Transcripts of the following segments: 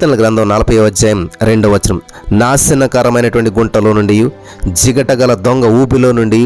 కీర్తనల గ్రంథం నలభై అధ్యాయం రెండవ వచనం. నాశనకరమైనటువంటి గుంటలో నుండి జిగటగల దొంగ ఊపిలో నుండి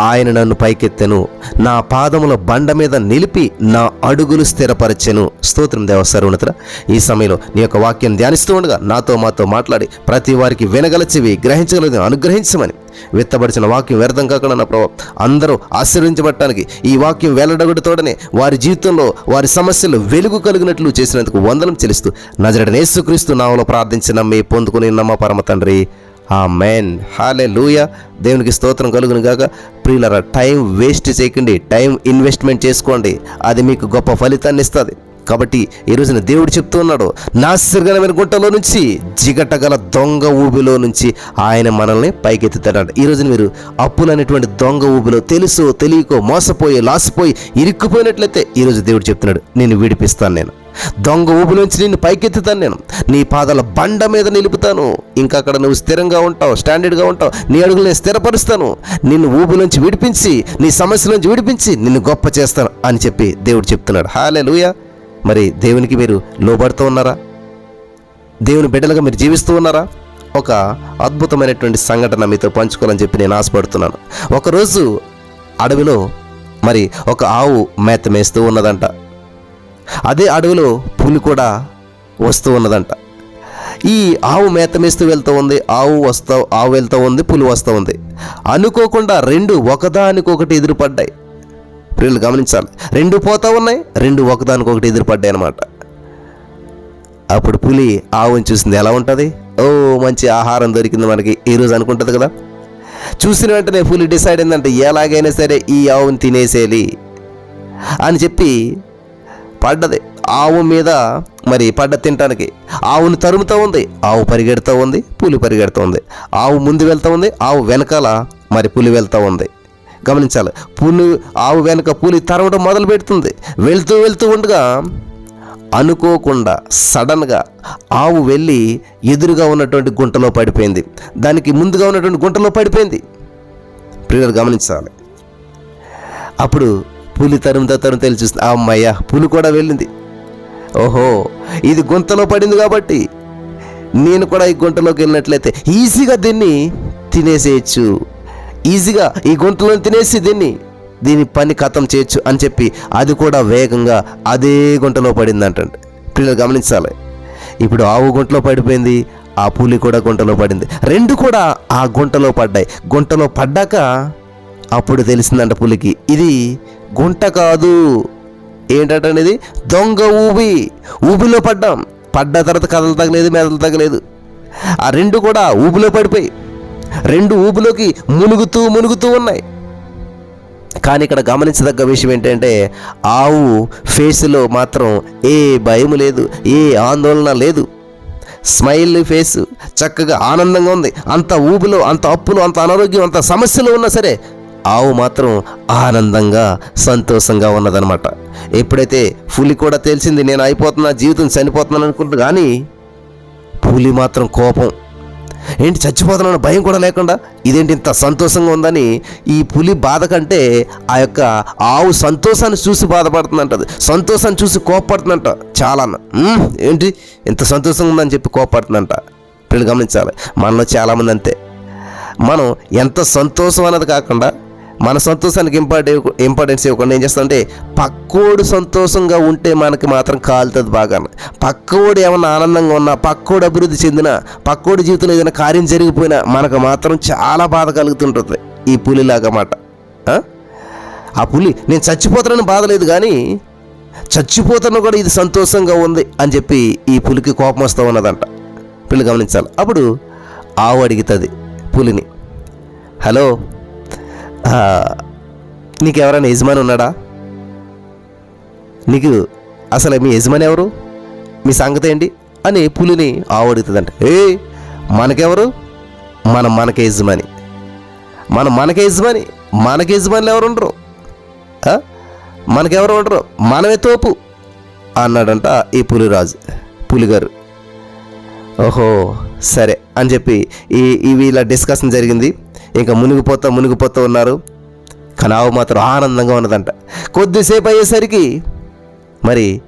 ఆయన నన్ను పైకెత్తెను. నా పాదముల బండ మీద నిలిపి నా అడుగులు స్థిరపరచెను. స్తోత్రం దేవ సర్వనతుల ఈ సమయంలో నీ యొక్క వాక్యం ధ్యానిస్తూ ఉండగా నాతో మాతో మాట్లాడి ప్రతి వారికి వినగల చెవి గ్రహించగలది అనుగ్రహించమని విత్తబడిచిన వాక్యం వ్యర్థం కాకుండా నా అందరూ ఆశీర్వించబడటానికి ఈ వాక్యం వెల్లడగడుతోడనే వారి జీవితంలో వారి సమస్యలు వెలుగు కలిగినట్లు చేసినందుకు వందనం చెల్లిస్తూ నజరడని యేసుక్రీస్తు నామలో ప్రార్థించి నమ్మి పొందుకుని నమ్మ పరమ తండ్రి. ఆ మెయిన్ హాలే లూయ దేవునికి స్తోత్రం కలుగును గాక ప్రియులరా టైం వేస్ట్ చేయకండి. టైం ఇన్వెస్ట్మెంట్ చేసుకోండి. అది మీకు గొప్ప ఫలితాన్ని ఇస్తుంది. కాబట్టి ఈ రోజున దేవుడు చెప్తూ ఉన్నాడు నాశరగలమైన గుంటలో నుంచి జిగటగల దొంగ ఊబిలో నుంచి ఆయన మనల్ని పైకెత్తుతాడు. ఈ రోజున మీరు అప్పులనేటువంటి దొంగ ఊబిలో తెలుసో తెలియకో మోసపోయి లాసిపోయి ఇరుక్కుపోయినట్లయితే ఈరోజు దేవుడు చెప్తున్నాడు నేను విడిపిస్తాను నేను. దొంగ ఊబిలోంచి నిన్ను పైకెత్తుతాను నేను. నీ పాదాల బండ మీద నిలుపుతాను. ఇంకా అక్కడ నువ్వు స్థిరంగా ఉంటావు స్టాండర్డ్గా ఉంటావు. నీ అడుగులు నేను స్థిరపరుస్తాను. నిన్ను ఊబిలోంచి విడిపించి నీ సమస్యలోంచి విడిపించి నిన్ను గొప్ప చేస్తాను అని చెప్పి దేవుడు చెప్తున్నాడు. హాలే మరి దేవునికి మీరు లోబడుతూ ఉన్నారా? దేవుని బిడ్డలుగా మీరు జీవిస్తూ ఉన్నారా? ఒక అద్భుతమైనటువంటి సంఘటన మీతో పంచుకోవాలని చెప్పి నేను ఆశపడుతున్నాను. ఒకరోజు అడవిలో మరి ఒక ఆవు మేత మేస్తూ ఉన్నదంట. అదే అడవిలో పులి కూడా వస్తూ ఉన్నదంట. ఈ ఆవు మేత మేస్తూ వెళ్తూ ఉంది ఆవు వస్తూ ఆవు వెళ్తూ ఉంది పులి వస్తూ ఉంది. అనుకోకుండా రెండు ఒకదానికొకటి ఎదురుపడ్డాయి. ప్రియులు గమనించాలి. రెండు పోతా ఉన్నాయి రెండు ఒకదానికొకటి ఎదురుపడ్డాయి అనమాట అప్పుడు పులి ఆవుని చూసింది ఎలా ఉంటుంది? ఓ మంచి ఆహారం దొరికింది మనకి ఈరోజు అనుకుంటుంది కదా. చూసిన వెంటనే పులి డిసైడ్ అయిందంటే ఎలాగైనా సరే ఈ ఆవుని తినేసేయాలి. అని చెప్పి పడ్డది. ఆవు మీద మరి పడ్డ తినటానికి ఆవును తరుముతూ ఉంది ఆవు పరిగెడుతూ ఉంది పులి పరిగెడుతూ ఉంది. ఆవు ముందు వెళ్తూ ఉంది ఆవు వెనకాల మరి పులి వెళ్తూ ఉంది. గమనించాలి. పులి ఆవు వెనక పులి తరవడం మొదలు పెడుతుంది. వెళ్తూ వెళ్తూ ఉండగా అనుకోకుండా సడన్గా ఆవు వెళ్ళి ఎదురుగా ఉన్నటువంటి గుంటలో పడిపోయింది. దానికి ముందుగా ఉన్నటువంటి గుంటలో పడిపోయింది. ప్రియులు గమనించాలి. అప్పుడు పులి తరుముతా తరుము తెలిసి చూస్తుంది. అమ్మయ్య పులి కూడా వెళ్ళింది. ఓహో ఇది గుంతలో పడింది కాబట్టి నేను కూడా ఈ గుంటలోకి వెళ్ళినట్లయితే ఈజీగా దీన్ని తినేసేయచ్చు. ఈజీగా ఈ గుంటలో తినేసి దీన్ని దీని పని ఖతం చేయొచ్చు అని చెప్పి అది కూడా వేగంగా అదే గుంటలో పడింది అంటండి పిల్లలు గమనించాలి. ఇప్పుడు ఆవు గుంటలో పడిపోయింది ఆ పులి కూడా గుంటలో పడింది. రెండు కూడా ఆ గుంటలో పడ్డాయి. గుంటలో పడ్డాక అప్పుడు తెలిసిందంట పులికి ఇది గుంట కాదు. ఏంటంటే దొంగ ఊబి. ఊబిలో పడ్డాం. పడ్డ తర్వాత కథలు తగలేదు మెదలు తగలేదు. ఆ రెండు కూడా ఊబిలో పడిపోయి రెండు ఊపులోకి మునుగుతూ మునుగుతూ ఉన్నాయి. కానీ ఇక్కడ గమనించదగ్గ విషయం ఏంటంటే ఆవు ఫేస్లో మాత్రం ఏ భయం లేదు ఏ ఆందోళన లేదు. స్మైల్ ఫేస్ చక్కగా ఆనందంగా ఉంది. అంత ఊబిలో అంత అప్పులు అంత అనారోగ్యం అంత సమస్యలు ఉన్నా సరే ఆవు మాత్రం ఆనందంగా సంతోషంగా ఉన్నదనమాట ఎప్పుడైతే పులి కూడా తెలిసింది నేను అయిపోతున్నా జీవితం చనిపోతున్నాను అనుకుంటా కానీ పులి మాత్రం కోపం. ఏంటి చచ్చిపోతున్నాను భయం కూడా లేకుండా? ఇదేంటి ఇంత సంతోషంగా ఉందని ఈ పులి బాధ కంటే ఆ యొక్క ఆవు సంతోషాన్ని చూసి బాధపడుతుందంట అది సంతోషాన్ని చూసి కోపడుతుందంట చాలా ఏంటి? ఇంత సంతోషంగా ఉందని చెప్పి కోపడుతుందంట పిల్లలు గమనించాలి. మనలో చాలామంది అంతే. మనం ఎంత సంతోషం అన్నది కాకుండా మన సంతోషానికి ఇంపార్టెంట్ ఇంపార్టెన్స్ ఇవ్వకుండా ఏం చేస్తామంటే పక్కోడు సంతోషంగా ఉంటే మనకి మాత్రం కాలుతుంది బాగా. పక్కోడు ఏమన్నా ఆనందంగా ఉన్నా పక్కోడు అభివృద్ధి చెందిన పక్కోడి జీవితంలో ఏదైనా కార్యం జరిగిపోయినా మనకు మాత్రం చాలా బాధ కలుగుతుంటుంది ఈ పులిలాగా మాట. ఆ? పులి నేను చచ్చిపోతానని బాధ లేదు కానీ చచ్చిపోతాను కూడా ఇది సంతోషంగా ఉంది అని చెప్పి ఈ పులికి కోపం వస్తూ ఉన్నదంట. పిల్లి గమనించాలి. అప్పుడు ఆవు అడుగుతుంది పులిని. హలో? నీకు ఎవరైనా యజమాని ఉన్నాడా? నీకు అసలు మీ యజమాని ఎవరు? మీ సంగతి ఏంటి? అని పులిని ఆవడుగుతుందంట ఏ మనకెవరు? మన మనకే యజమాని. మన మనకే యజమాని మనకి యజమానులు ఎవరు ఉండరు మనకెవరు ఉండరు? మనమే తోపు అన్నాడంట ఈ పులిరాజు పులిగారు. ఓహో సరే అని చెప్పి ఈ ఇవి ఇలా డిస్కషన్ జరిగింది. ఇంకా మునిగిపోతా మునిగిపోతూ ఉన్నారు. కనావు మాత్రం ఆనందంగా ఉన్నదంట. కొద్దిసేపు అయ్యేసరికి మరి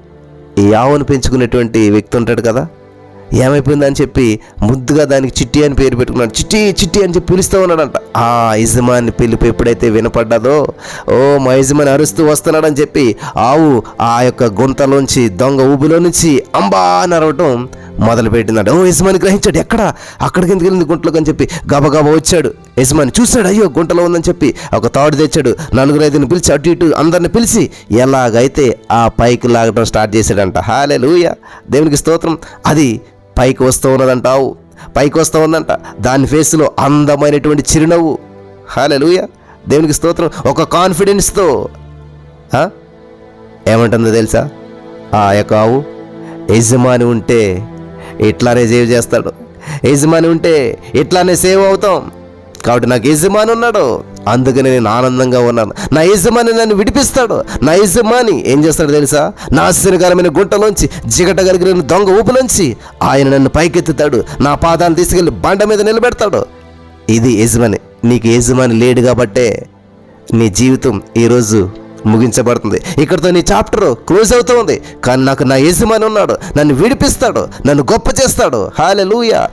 ఈ ఆవును పెంచుకునేటువంటి వ్యక్తి ఉంటాడు కదా ఏమైపోయిందని చెప్పి ముద్దుగా దానికి చిట్టి అని పేరు పెట్టుకున్నాడు. చిట్టి చిట్టి అని చెప్పి పిలుస్తూ ఉన్నాడంట. ఆ యజమాని పిలుపు ఎప్పుడైతే వినపడ్డదో ఓ మా యజమాని అరుస్తూ వస్తున్నాడని చెప్పి ఆవు ఆ యొక్క గుంతలోంచి దొంగ ఊబిలో నుంచి అంబా అని మొదలుపెట్టినాడు ఓ యజమాని గ్రహించాడు. ఎక్కడ? అక్కడికి ఎందుకు వెళ్ళింది గుంటలోకి? అని చెప్పి గబగబా వచ్చాడు. యజమాని చూశాడు? అయ్యో గుంటలో ఉందని చెప్పి ఒక తాడు తెచ్చాడు. నలుగురు ఐదుని పిలిచి అటు ఇటు అందరిని పిలిచి ఎలాగైతే ఆ పైకి లాగడం స్టార్ట్ చేశాడంట. హాలే లూయ దేవునికి స్తోత్రం. అది పైకి వస్తూ ఉన్నదంట ఆవు పైకి వస్తూ ఉందంట. దాని ఫేస్లో అందమైనటువంటి చిరునవ్వు. హాలే లూయ దేవునికి స్తోత్రం. ఒక కాన్ఫిడెన్స్తో. ఏమంటుందో తెలుసా? ఆ యొక్క ఆవు? యజమాని ఉంటే ఇట్లానే సేవ్ చేస్తాడు. యజమాని ఉంటే ఇట్లానే సేవ్ అవుతాం. కాబట్టి నాకు యజమాని ఉన్నాడు. అందుకని నేను ఆనందంగా ఉన్నాను. నా యజమాని నన్ను విడిపిస్తాడు. నా యజమాని ఏం చేస్తాడు తెలుసా? నాశనకరమైన గుంటలోంచి జిగట కలిగిన దొంగ ఊపులోంచి ఆయన నన్ను పైకెత్తుతాడు. నా పాదాలు తీసుకెళ్ళి బండ మీద నిలబెడతాడు. ఇది యజమాని. నీకు యజమాని లేడు కాబట్టే నీ జీవితం ఈరోజు ముగించబడుతుంది. ఇక్కడితో నీ చాప్టర్ క్లోజ్ అవుతుంది కానీ నాకు నా యజమాని ఉన్నాడు. నన్ను విడిపిస్తాడు. నన్ను గొప్ప చేస్తాడు. హాలే లూయా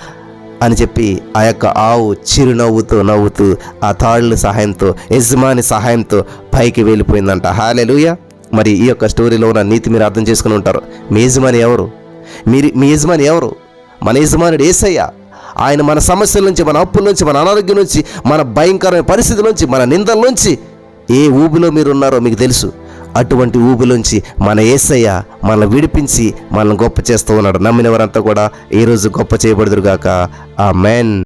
అని చెప్పి ఆ యొక్క ఆవు చిరునవ్వుతూ నవ్వుతూ ఆ తాళ్ళ సహాయంతో యజమాని సహాయంతో పైకి వెళ్ళిపోయిందంట. హాలెలూయా మరి ఈ యొక్క స్టోరీలో ఉన్న నీతి మీరు అర్థం చేసుకుని ఉంటారు. మీ యజమాని ఎవరు? మీరు మీ యజమాని ఎవరు? మన యజమానుడు ఏసయ్య. ఆయన మన సమస్యల నుంచి మన అప్పుల నుంచి మన అనారోగ్యం నుంచి మన భయంకరమైన పరిస్థితుల నుంచి మన నిందల నుంచి ఏ ఊబిలో మీరు ఉన్నారో మీకు తెలుసు. అటువంటి ఊబిలోంచి మన ఏసయ్య మనల్ని విడిపించి మనల్ని గొప్ప చేస్తూ ఉన్నాడు. నమ్మినవారంతా కూడా ఈరోజు గొప్ప చేయబడుదురుగాక. ఆ మెన్